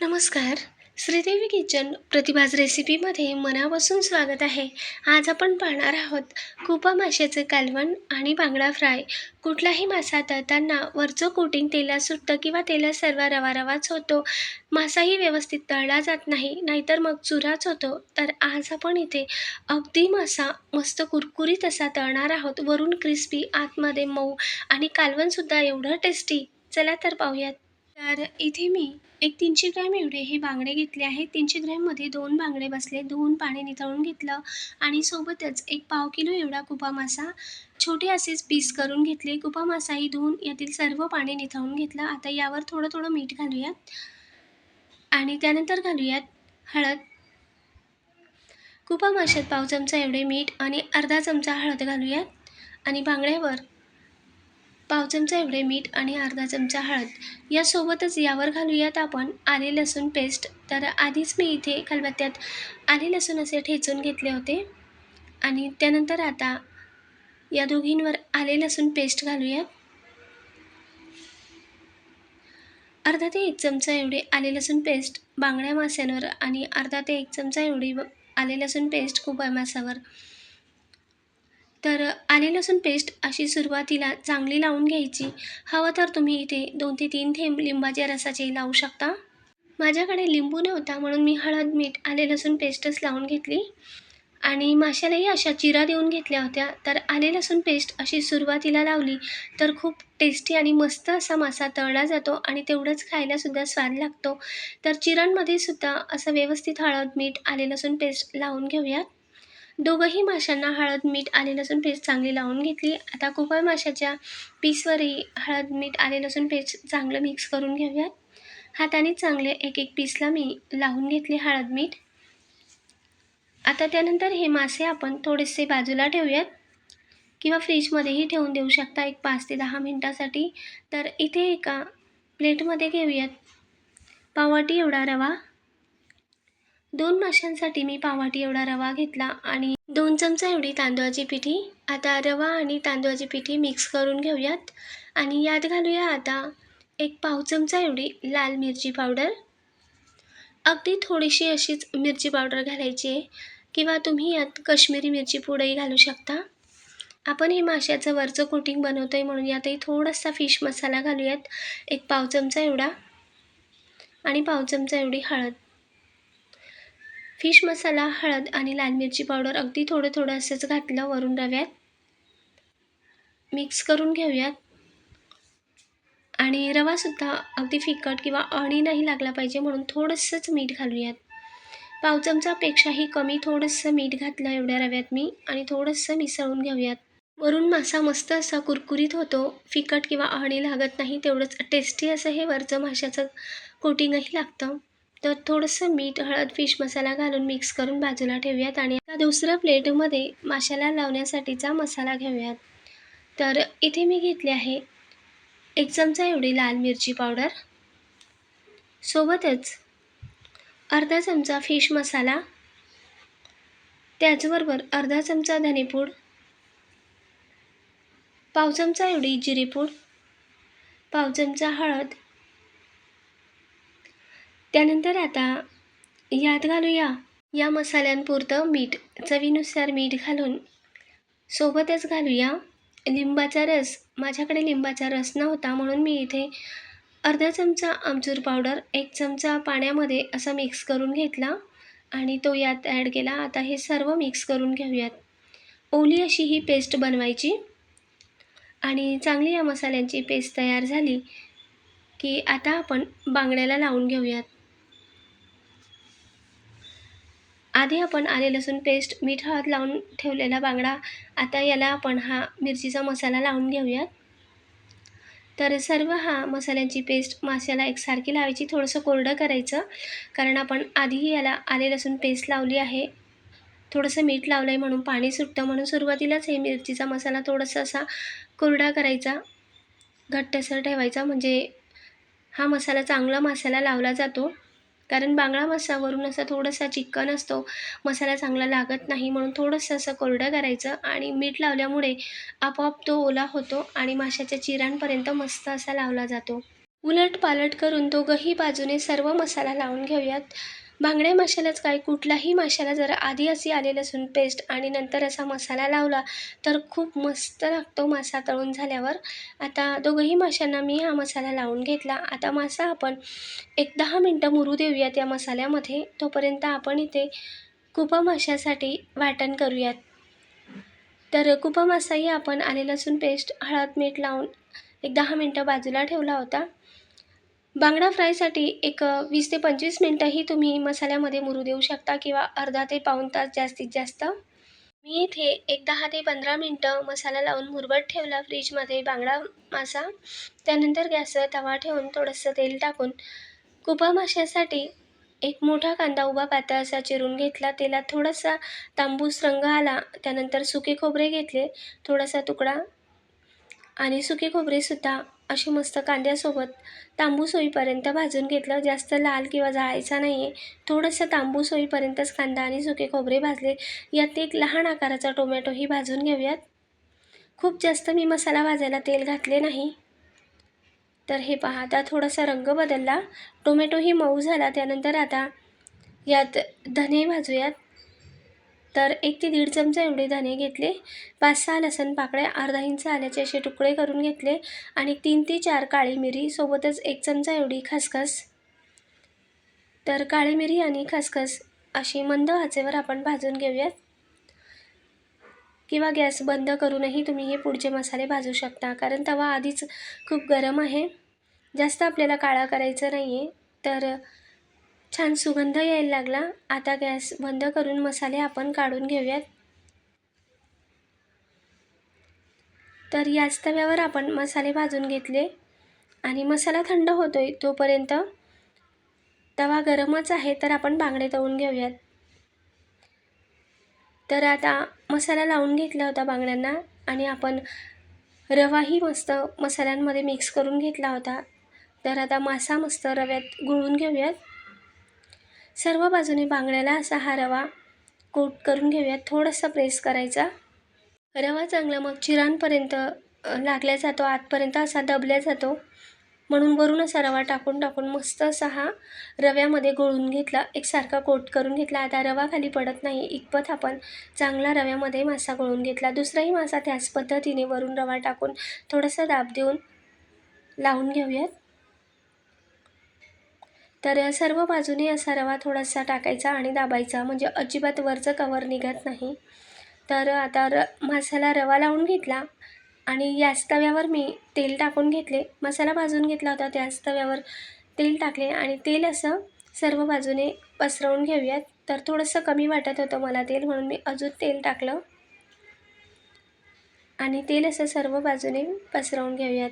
नमस्कार. श्रीदेवी किचन प्रतिभाज रेसिपीमध्ये मनापासून स्वागत आहे. आज आपण पाहणार आहोत कुपा माशाचं कालवण आणि बांगडा फ्राय. कुठलाही मासा तळताना वरचं कोटिंग तेलात सुटतं किंवा तेलात सर्व रवा रवाच होतो. मासाही व्यवस्थित तळला जात नाही नाहीतर मग चुराच होतो. तर आज आपण इथे अगदी मासा मस्त कुरकुरीत असा तळणार आहोत. वरून क्रिस्पी आतमध्ये मऊ आणि कालवणसुद्धा एवढं टेस्टी चला तर पाहूयात. तर इथे मी एक तीनशे ग्रॅम एवढे हे बांगडे घेतले आहेत. तीनशे ग्रॅममध्ये दोन बांगडे बसले. धुवून पाणी निथळून घेतलं आणि सोबतच एक पाव किलो एवढा कुपा मासा छोटे असेच पीस करून घेतले. कुपा मासाही धुवून यातील सर्व पाणी निथळून घेतलं. आता यावर थोडं थोडं मीठ घालूयात आणि त्यानंतर घालूयात हळद. कुपा माशात पाव चमचा एवढे मीठ आणि अर्धा चमचा हळद घालूयात आणि बांगड्यावर पाव चमचा एवढे मीठ आणि अर्धा चमचा हळद. यासोबतच यावर घालूयात आपण आले लसूण पेस्ट. तर आधीच मी इथे खलबत्त्यात आले लसूण असे ठेचून घेतले होते. आणि त्यानंतर आता या दोघींवर आले लसूण पेस्ट घालूयात. अर्धा ते एक चमचा एवढे आले लसूण पेस्ट बांगड्या मास्यांवर आणि अर्धा ते एक चमचा एवढी आले लसूण पेस्ट कुबा मासावर. तर आले लसूण पेस्ट अशी सुरुवातीला चांगली लावून घ्यायची. हवं तर तुम्ही इथे दोन ते तीन थेंब लिंबाच्या रसाचे लावू शकता. माझ्याकडे लिंबू नव्हता म्हणून मी हळद मीठ आले लसूण पेस्टच लावून घेतली. आणि माशालाही अशा चिरा देऊन घेतल्या होत्या. तर आले लसूण पेस्ट अशी सुरुवातीला लावली तर खूप टेस्टी आणि मस्त असा मासा तळला जातो आणि तेवढंच खायलासुद्धा स्वाद लागतो. तर चिरांमध्ये सुद्धा असं व्यवस्थित हळद मीठ आले लसूण पेस्ट लावून घेऊयात. दोघंही माशांना हळद मीठ आले लसूण पेस्ट चांगली लावून घेतली. आता कुकळ माशाच्या पीसवरही हळद मीठ आले लसूण पेस्ट चांगलं मिक्स करून घेऊयात. हाताने चांगले एक एक पीसला मी लावून घेतले हळद मीठ. आता त्यानंतर हे मासे आपण थोडेसे बाजूला ठेवूयात. किंवा फ्रीजमध्येही ठेवून देऊ शकता एक पाच ते दहा मिनटासाठी. तर इथे एका प्लेटमध्ये घेऊयात. पाववाटी एवढा रवा. दोन माशांसाठी मी पावाटी एवढा रवा घेतला आणि दोन चमचा एवढी तांदळाची पिठी. आता रवा आणि तांदूळाची पिठी मिक्स करून घेऊयात. आणि यात घालूया आता एक पाव चमचा एवढी लाल मिरची पावडर. अगदी थोडीशी अशीच मिरची पावडर घालायची आहे. किंवा तुम्ही यात कश्मीरी मिरची पुडही घालू शकता. आपण हे माशाचं वरचं कोटिंग बनवतो आहे म्हणून यातही थोडासा फिश मसाला घालूयात. एक पाव चमचा एवढा आणि पाव चमचा एवढी हळद. फिश मसाला हळद आणि लाल मिरची पावडर अगदी थोडं थोडं असंच घातलं वरून रव्यात. मिक्स करून घेऊयात. आणि रवासुद्धा अगदी फिकट किंवा अळी नाही लागला पाहिजे म्हणून थोडंसंच मीठ घालूयात. पाव चमचापेक्षाही कमी थोडंसं मीठ घातलं एवढ्या रव्यात मी आणि थोडंसं मिसळून घेऊयात. वरून मासा मस्त असा कुरकुरीत होतो फिकट किंवा अळी लागत नाही तेवढंच टेस्टी असं हे वरचं माशाचं कोटिंगही लागतं. तर थोडंसं मीठ हळद फिश मसाला घालून मिक्स करून बाजूला ठेवूयात आणि आता दुसऱ्या प्लेटमध्ये माशाला लावण्यासाठीचा मसाला घेऊयात. तर इथे मी घेतले आहे एक चमचा एवढी लाल मिरची पावडर. सोबतच अर्धा चमचा फिश मसाला त्याचबरोबर अर्धा चमचा धनेपूड पाव चमचा एवढी जिरेपूड पाव चमचा हळद त्यानंतर आता यात घालूया या मसाल्यांपुरतं मीठ चवीनुसार मीठ घालून. सोबतच घालूया लिंबाचा रस. माझ्याकडे लिंबाचा रस नव्हता म्हणून मी इथे अर्धा चमचा आमचूर पावडर एक चमचा पाण्यामध्ये असा मिक्स करून घेतला आणि तो यात ॲड केला. आता हे सर्व मिक्स करून घेऊयात. ओली अशी ही पेस्ट बनवायची आणि चांगली या मसाल्यांची पेस्ट तयार झाली की आता आपण बांगड्याला लावून घेऊयात. आधी आपण आले लसूण पेस्ट मीठ हळद लावून ठेवलेला बांगडा. आता याला आपण हा मिरचीचा मसाला लावून घेऊयात. तर सर्व हा मसाल्यांची पेस्ट माशाला एकसारखी लावायची थोडंसं कोरडं करायचं. कारण आपण आधीही याला आले लसूण पेस्ट लावली आहे. थोडंसं मीठ लावलं आहे म्हणून पाणी सुटतं म्हणून सुरुवातीलाच हे मिरचीचा मसाला थोडासा असा कोरडा करायचा. घट्टसर ठेवायचा म्हणजे हा मसाला चांगला माशाला लावला जातो. कारण बांगडा मसावरून असा थोडासा चिकन असतो मसाला चांगला लागत नाही म्हणून थोडंसं असं कोरडं करायचं आणि मीठ लावल्यामुळे आपोआप तो ओला होतो आणि माशाच्या चिरांपर्यंत मस्त असा लावला जातो. उलट पालट करून दोघंही बाजूने सर्व मसाला लावून घेऊयात. बांगड्या माशालाच काय? कुठलाही माशाला जर आधी असे आले लसूण पेस्ट आणि नंतर असा मसाला लावला तर खूप मस्त लागतो मासा तळून झाल्यावर. आता दोघंही माशांना मी हा मसाला लावून घेतला. आता मासा आपण एक दहा मिनटं मुरू देऊयात या मसाल्यामध्ये. तोपर्यंत आपण इथे कुपा माशासाठी वाटण करूयात. तर कुपा मासाही आपण आले लसूण पेस्ट हळद मीठ लावून एक दहा मिनटं बाजूला ठेवला होता. बांगडा फ्रायसाठी एक वीस ते पंचवीस मिनटंही तुम्ही मसाल्यामध्ये मुरू देऊ शकता किंवा अर्धा ते पाऊण तास जास्तीत जास्त. मी इथे एक दहा ते पंधरा मिनटं मसाला लावून मुरवत ठेवला फ्रीजमध्ये बांगडा मासा. त्यानंतर गॅसवर तवा ठेवून थोडंसं तेल टाकून कुपा माशासाठी एक मोठा कांदा उभा पातळ असा चिरून घेतला. तेलात थोडासा तांबूस रंग आला त्यानंतर सुके खोबरे घेतले थोडासा तुकडा आणि सुके खोबरेसुद्धा अशी मस्त कांद्यासोबत तांबूस होईपर्यंत भाजून घेतलं. जास्त लाल किंवा जाळायचा नाही आहे थोडंसं तांबूस होईपर्यंतच कांदा आणि सुके खोबरे भाजले. यात एक लहान आकाराचा टोमॅटोही भाजून घेऊयात. खूप जास्त मी मसाला भाजायला तेल घातले नाही. तर हे पहा आता थोडासा रंग बदलला. टोमॅटोही मऊ झाला. त्यानंतर आता यात धने भाजूयात. तर एक ते दीड चमचा एवढे धने घेतले. पाच सहा लसण पाकळ्या अर्धा इंच आल्याचे असे तुकडे करून घेतले आणि तीन ते चार काळी मिरी सोबतच एक चमचा एवढी खसखस. तर काळी मिरी आणि खसखस अशी मंद वाचेवर आपण भाजून घेऊयात. किंवा गॅस बंद करूनही तुम्ही हे पुढचे मसाले भाजू शकता कारण तवा आधीच खूप गरम आहे. जास्त आपल्याला काळा करायचं नाही आहे तर छान सुगंध यायला लागला. आता गॅस बंद करून मसाले आपण काढून घेऊयात. तर याच तव्यावर आपण मसाले भाजून घेतले. आणि मसाला थंड होतोय तोपर्यंत तवा गरमच आहे तर आपण बांगडे तळून घेऊयात. तर आता मसाला लावून घेतला होता बांगड्यांना आणि आपण रवाही मस्त मसाल्यांमध्ये मिक्स करून घेतला होता. तर आता मासा मस्त रव्यात गुळून घेऊयात. सर्व बाजूने बांगड्याला असा हा रवा कोट करून घेऊयात. थोडासा प्रेस करायचा. रवा चांगला मग चिरांपर्यंत लागल्या जातो आतपर्यंत असा दबल्या जातो. म्हणून वरून असा रवा टाकून टाकून मस्त असा हा रव्यामध्ये गोळून घेतला. एकसारखा कोट करून घेतला. आता रवा खाली पडत नाही. इतपत आपण चांगला रव्यामध्ये मासा गोळून घेतला. दुसराही मासा त्याच पद्धतीने वरून रवा टाकून थोडासा दाब देऊन लावून घेऊयात. तर सर्व बाजूने असा रवा थोडासा टाकायचा आणि दाबायचा. म्हणजे अजिबात वरचं कवर निघत नाही. तर आता र मसाला रवा लावून घेतला आणि याच तव्यावर मी तेल टाकून घेतले. मसाला भाजून घेतला होता त्याच तव्यावर तेल टाकले आणि तेल असं सर्व बाजूने पसरवून घेऊयात. तर थोडंसं कमी वाटत होतं मला तेल म्हणून मी अजून तेल टाकलं. आणि तेल असं सर्व बाजूने पसरवून घेऊयात.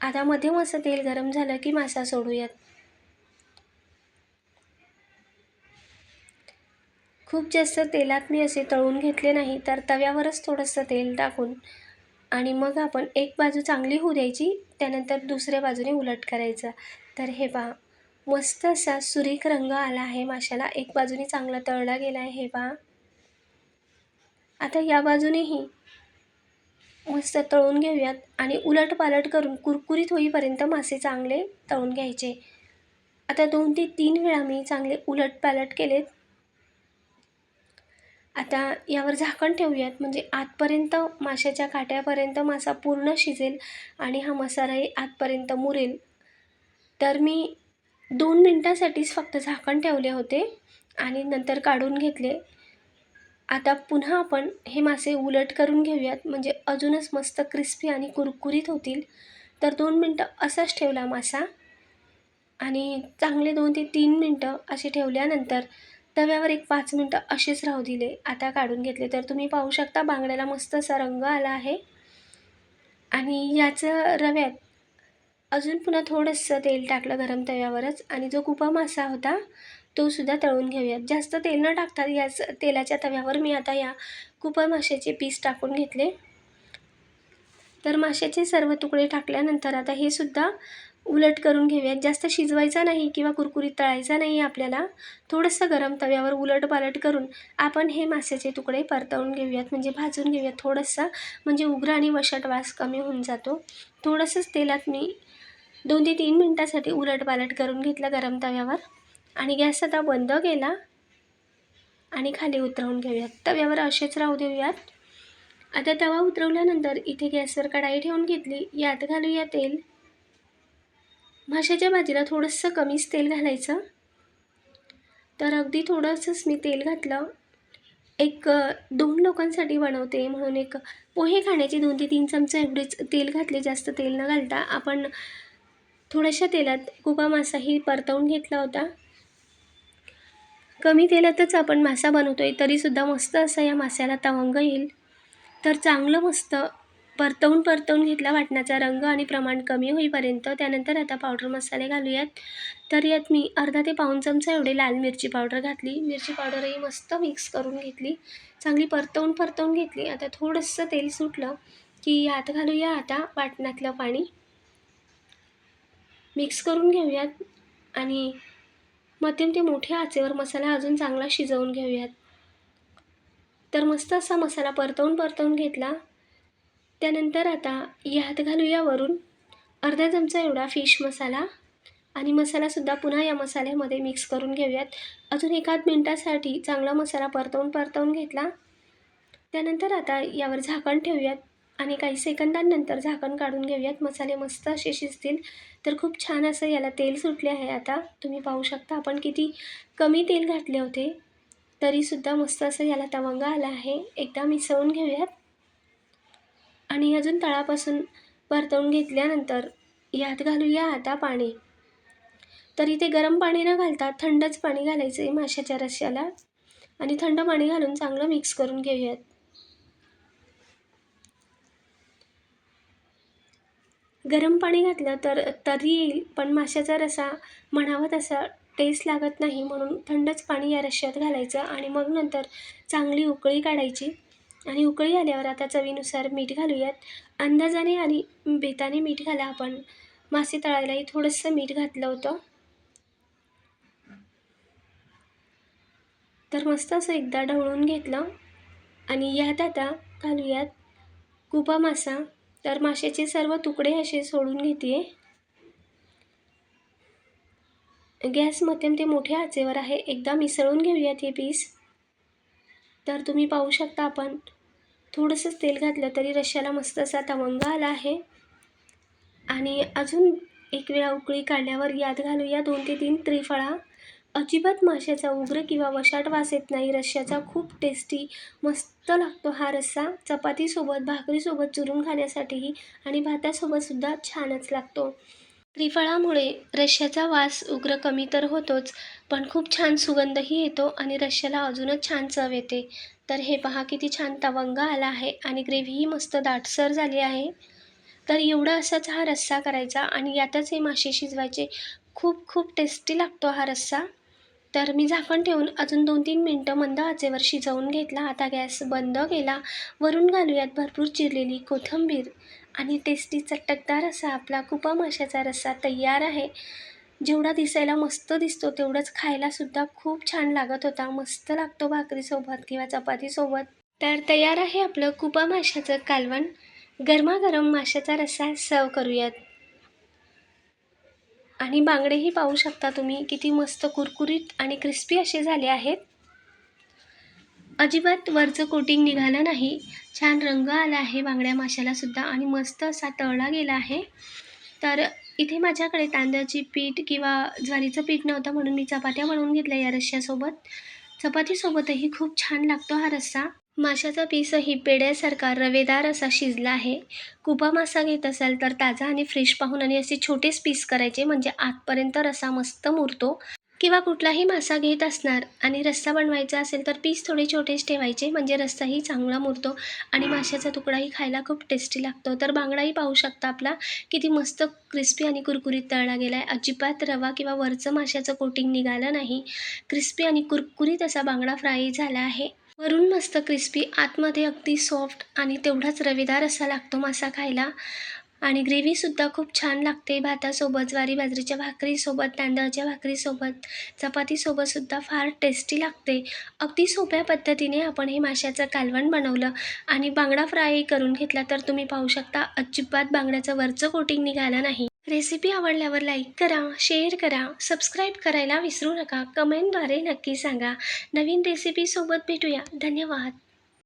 आता मध्यम असं तेल गरम झालं की मासा सोडूयात. खूप जास्त तेलात मी असे तळून घेतले नाही तर तव्यावरच थोडंसं तेल टाकून आणि मग आपण एक बाजू चांगली होऊ द्यायची त्यानंतर दुसऱ्या बाजूने उलट करायचं. तर हे पहा मस्त असा सुरेख रंग आला आहे माशाला. एक बाजूने चांगला तळला गेला आहे हे पहा. आता या बाजूनेही मस्त तळून घेऊयात आणि उलट पालट करून कुरकुरीत होईपर्यंत मासे चांगले तळून घ्यायचे. आता दोन ते तीन वेळा मी चांगले उलट पालट केलेत. आता यावर झाकण ठेवूयात. म्हणजे आतपर्यंत माशाच्या काट्यापर्यंत मासा पूर्ण शिजेल आणि हा मसालाही आतपर्यंत मुरेल. तर मी दोन मिनटासाठीच फक्त झाकण ठेवले होते आणि नंतर काढून घेतले. आता पुन्हा आपण हे मासे उलट करून घेऊयात. म्हणजे अजूनच मस्त क्रिस्पी आणि कुरकुरीत होतील. तर दोन मिनटं असाच ठेवला मासा. आणि चांगले दोन ते तीन मिनटं असे ठेवल्यानंतर तव्यावर एक पाच मिनटं असेच राहू दिले. आता काढून घेतले तर तुम्ही पाहू शकता बांगड्याला मस्त असा रंग आला आहे. आणि याचं रव्यात अजून पुन्हा थोडंसं तेल टाकलं गरम तव्यावरच. आणि जो कुपा मासा होता तो सुद्धा तळून घेऊयात. जास्त तेल न टाकता याच तेलाच्या तव्यावर मी आता या कुपा माशाचे पीस टाकून घेतले. तर माशाचे सर्व तुकडे टाकल्यानंतर आता हे सुद्धा उलट करून घेऊयात. जास्त शिजवायचा नाही किंवा कुरकुरीत तळायचा नाही आपल्याला. थोडंसं गरम तव्यावर उलट पालट करून आपण हे माशाचे तुकडे परतवून घेऊयात. म्हणजे भाजून घेऊयात थोडंसं. म्हणजे उग्र आणि वशट वास कमी होऊन जातो. थोडंसंच तेलात मी दोन ते तीन मिनटासाठी उलटपालट करून घेतलं गरम तव्यावर. आणि गॅस आता बंद केला. आणि खाली उतरवून घेऊयात. तव्यावर असेच राहू देऊयात. आता तवा उतरवल्यानंतर इथे गॅसवर कढाई ठेवून घेतली. यात घालूया तेल. माशाच्या भाजीला थोडंसं कमीच तेल घालायचं. तर अगदी थोडंसंच मी तेल घातलं. एक दोन लोकांसाठी बनवते. म्हणून एक पोहे खाण्याचे दोन ते तीन चमचे एवढेच तेल घातले. जास्त तेल न घालता आपण थोड्याशा तेलात कुबा मासाही परतवून घेतला होता. कमी तेलातच आपण मासा बनवतो आहे तरीसुद्धा मस्त असा या मासाला तवंग येईल. तर चांगलं मस्त परतवून परतवून घेतला वाटण्याचा रंग आणि प्रमाण कमी होईपर्यंत. त्यानंतर आता पावडर मसाले घालूयात. तर यात मी अर्धा ते पाऊण चमचा एवढे लाल मिरची पावडर घातली. मिरची पावडरही मस्त मिक्स करून घेतली. चांगली परतवून परतवून घेतली. आता थोडंसं तेल सुटलं की यात घालूया आता वाटणातलं पाणी. मिक्स करून घेऊयात आणि मध्यम ते मोठ्या आचेवर मसाला अजून चांगला शिजवून घेऊयात. तर मस्त असा मसाला परतवून परतवून घेतला. त्यानंतर आता यात घालूया वरून. अर्धा चमचा एवढा फिश मसाला आणि मसालासुद्धा पुन्हा या मसाल्यामध्ये मिक्स करून घेऊयात. अजून एकाद मिनटासाठी चांगला मसाला परतवून परतवून घेतला. त्यानंतर आता यावर झाकण ठेवूयात आणि काही सेकंदांनंतर झाकण काढून घेऊयात. मसाले मस्त असे शिजतील. तर खूप छान असं याला तेल सुटले आहे आता. तुम्ही पाहू शकता आपण किती कमी तेल घातले होते. तरीसुद्धा मस्त असं याला तवंग आला आहे. एकदा मिसळून घेऊयात. आणि अजून तळापासून परतवून घेतल्यानंतर यात घालूया आता पाणी. तर इथे गरम पाणी न घालता थंडच पाणी घालायचं आहे माशाच्या रश्याला आणि थंड पाणी घालून चांगलं मिक्स करून घेऊयात. गरम पाणी घातलं तर तरी येईल पण माशाचा रसा म्हणावा तसा टेस्ट लागत नाही म्हणून थंडच पाणी या रश्यात घालायचं आणि मग नंतर चांगली उकळी काढायची. आणि उकळी आल्यावर आता चवीनुसार मीठ घालूयात. अंदाजाने आणि बेताने मीठ घाला आपण. मासे तळायलाही थोडंसं मीठ घातलं होतं. तर मस्त असं एकदा ढवळून घेतलं. आणि यात आता घालूयात कुपा मासा. तर माशाचे सर्व तुकडे असे सोडून घेते गॅस मध्यम ते मोठ्या आचेवर आहे. एकदा मिसळून घेऊयात हे पीस. तर तुम्ही पाहू शकता आपण थोडंसंच तेल घातलं तरी रश्श्याला मस्त असा तवंग आला आहे. आणि अजून एक वेळा उकळी काढल्यावर यात घालूया दोन ते तीन त्रिफळा. अजिबात माशाचा उग्र किंवा वशाट वास येत नाही. रश्श्याचा खूप टेस्टी मस्त लागतो हा रस्सा. चपातीसोबत भाकरीसोबत चुरून खाण्यासाठीही आणि भातासोबतसुद्धा छानच लागतो. त्रिफळामुळे रश्श्याचा वास उग्र कमी तर होतोच पण खूप छान सुगंधही येतो आणि रश्श्याला अजूनच छान चव येते. तर हे पहा किती छान तवंग आला आहे आणि ग्रेव्हीही मस्त दाटसर झाली आहे. तर एवढा असाच हा रस्सा करायचा आणि यातच हे मासे शिजवायचे. खूप खूप टेस्टी लागतो हा रस्सा. तर मी झाकण ठेवून अजून दोन तीन मिनटं मंद आचेवर शिजवून घेतला. आता गॅस बंद केला. वरून घालूयात भरपूर चिरलेली कोथिंबीर. आणि टेस्टी चटकदार असा आपला कुपा माशाचा रस्सा तयार आहे. जेवढा दिसायला मस्त दिसतो तेवढंच खायलासुद्धा खूप छान लागत होता. मस्त लागतो भाकरीसोबत किंवा चपातीसोबत. तर तयार आहे आपलं कुपा माशाचं कालवण. गरमागरम माशाचा रस्सा सर्व करूयात. आणि बांगडेही पाहू शकता तुम्ही किती मस्त कुरकुरीत आणि क्रिस्पी असे झाले आहेत. अजिबात वरचं कोटिंग निघालं नाही. छान रंग आला आहे बांगड्या माशालासुद्धा आणि मस्त असा तळला गेला आहे. तर इथे माझ्याकडे तांदळाची पीठ किंवा ज्वारीचं पीठ नव्हतं म्हणून मी चपात्या बनवून घेतल्या या रश्श्यासोबत चपातीसोबतही खूप छान लागतो हा रस्सा. माशाचा पीसही पेड्यासारखा रवेदार असा शिजला आहे. कुपा मासा घेत असाल तर ताजा आणि फ्रेश पाहून आणि असे छोटेच पीस करायचे म्हणजे आतपर्यंत रसा मस्त मुरतो. किंवा कुठलाही मासा घेत असणार आणि रस्सा बनवायचा असेल तर पीस थोडे छोटेच ठेवायचे. म्हणजे रस्साही चांगला मुरतो आणि माशाचा तुकडाही खायला खूप टेस्टी लागतो. तर बांगडाही पाहू शकता आपला. किती मस्त क्रिस्पी आणि कुरकुरीत तळला गेला आहे अजिबात रवा किंवा वरचं माशाचं कोटिंग निघालं नाही. क्रिस्पी आणि कुरकुरीत असा बांगडा फ्राय झाला आहे. वरून मस्त क्रिस्पी आतमध्ये अगदी सॉफ्ट आणि तेवढाच रवेदार असा लागतो मासा खायला. आणि ग्रेव्हीसुद्धा खूप छान लागते. भातासोबत ज्वारी बाजरीच्या भाकरीसोबत तांदळाच्या भाकरीसोबत चपातीसोबतसुद्धा फार टेस्टी लागते. अगदी सोप्या पद्धतीने आपण हे माशाचं कालवण बनवलं आणि बांगडा फ्राय करून घेतला तर तुम्ही पाहू शकता अजिबात बांगड्याचं वरचं कोटिंग निघालं नाही. रेसिपी आवडल्यावर लाईक करा शेअर करा सबस्क्राईब करायला विसरू नका. कमेंटद्वारे नक्की सांगा. नवीन रेसिपीसोबत भेटूया. धन्यवाद.